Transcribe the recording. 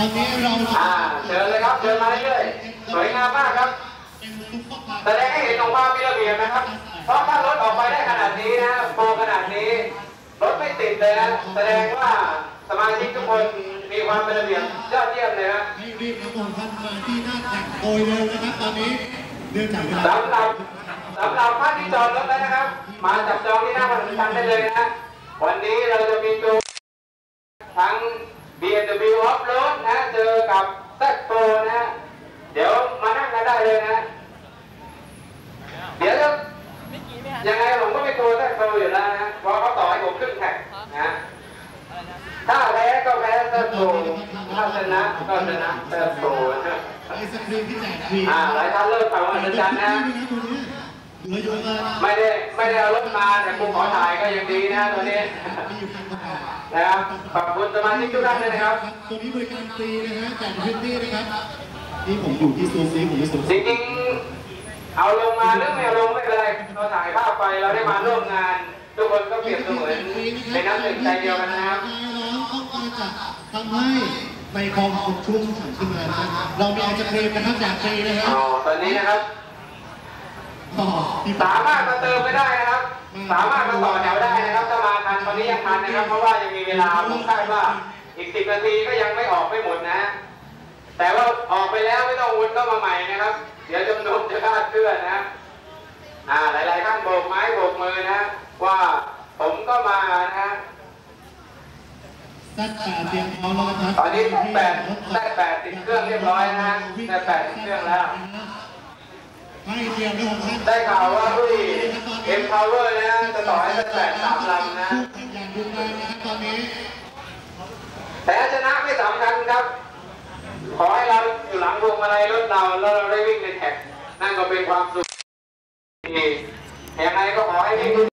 อนนี้เราอ่าเชิญเลยครับ เชิญมาเรื่อยๆสวยงามมากครับเป็นซุปเปอร์คาร์แสดงให้เห็นของความมีระเบียบนะครับ เพราะถ้ารถออกไปได้ขนาดนี้นะโปรขนาดนี้ รถไม่ติดเลยนะ แสดงว่าสมาชิกทุกคนมีความเป็นระเบียบยอดเยี่ยมเลยนะให้รีบนำส่งท่านมาที่หน้าแท็กโดยเร็วนะครับตอนนี้เนื่องจากเวลาสำหรับสำหรับท่านที่จองรถแล้วนะครับ มาจับจองที่หน้าบริษัทได้เลยนะ วันนี้เราจะมีตัวทั้ง BMW Off-Road นะเจอกับ z p r o นะ เดี๋ยวมานั่งกันได้เลยนะ เดี๋ยวจะยังไงผมก็ไม่กลัว z p r o อยู่แล้วนะเพราะเขาต่อให้ผมครึ่งแท็กนะถ้าแพ้ก็แพ้ z p r o ถ้าชนะก็ชนะ z p r o นะไอศครีมที่แจกฟรีอ่าหลายท่านเริ่มฟังว่าอาจารย์นะเหลือเยอะเลยนะไม่ได้ไม่ได้เอารถมาแต่กูขอถ่ายก็ยังดีนะตัวนี้มีอยู่พั นกว่าบาทนะครับขอบคุณสมาชิกทุกท่านด้วยนะครับตัวนี้บริการฟรีนะฮะจากพื้นที่นะครับนี่ผมอยู่ที่ซูมนี้ผมอยู่ซูมจริงเอาลงมาเรื่องไม่เอาลงไม่เป็นไรเราถ่ายภาพไปเราได้มาร่วมงาน ทุกคนก็เปรียบเสมือนเป็นน้ำหนึ่งใจเดียวกันนะครับการจะทำให้ในคลองสุขชุ่มฉ่ำขึ้นมานะครับเรามีไอศครีมนะครับแจกฟรีนะครัอ๋บอตอนนี้นะครับสามารถมาเติมไปได้นะครับ สามารถมาต่อแถวได้ ทันตอนนี้ยังทันนะครับ เพราะว่ายังมีเวลาผมคาดว่าอีกสิบนาทีก็ยังไม่ออกไม่หมดนะ แต่ว่าออกไปแล้วไม่ต้องวนเข้ามาใหม่นะครับ เดี๋ยวจำนวนจะคลาดเคลื่อนนะอ่าหลาย ๆ ท่านโบกไม้โบกมือนะ ว่าผมก็มานะสัดแปดเตรียมพร้อมแล้วนะครับตอนนี้แปดได้แปดติดเครื่องเรียบร้อยนะฮะได้แปดติดเครื่องแล้วให้เตรียมด้วยของท่านได้ข่าวว่าผู้ดีเอ็มพาวเวอร์นะจะต่อให้ได้แปดสามลำนะ อย่างดุดันนะครับตอนนี้แต่ชนะไม่สำคัญครับ ขอให้เราอยู่หลังพวงมาลัยรถเราแล้วเราได้วิ่งในแท็กนั่นก็เป็นความสุขที่ยังไงก็ขอให้วิ่ง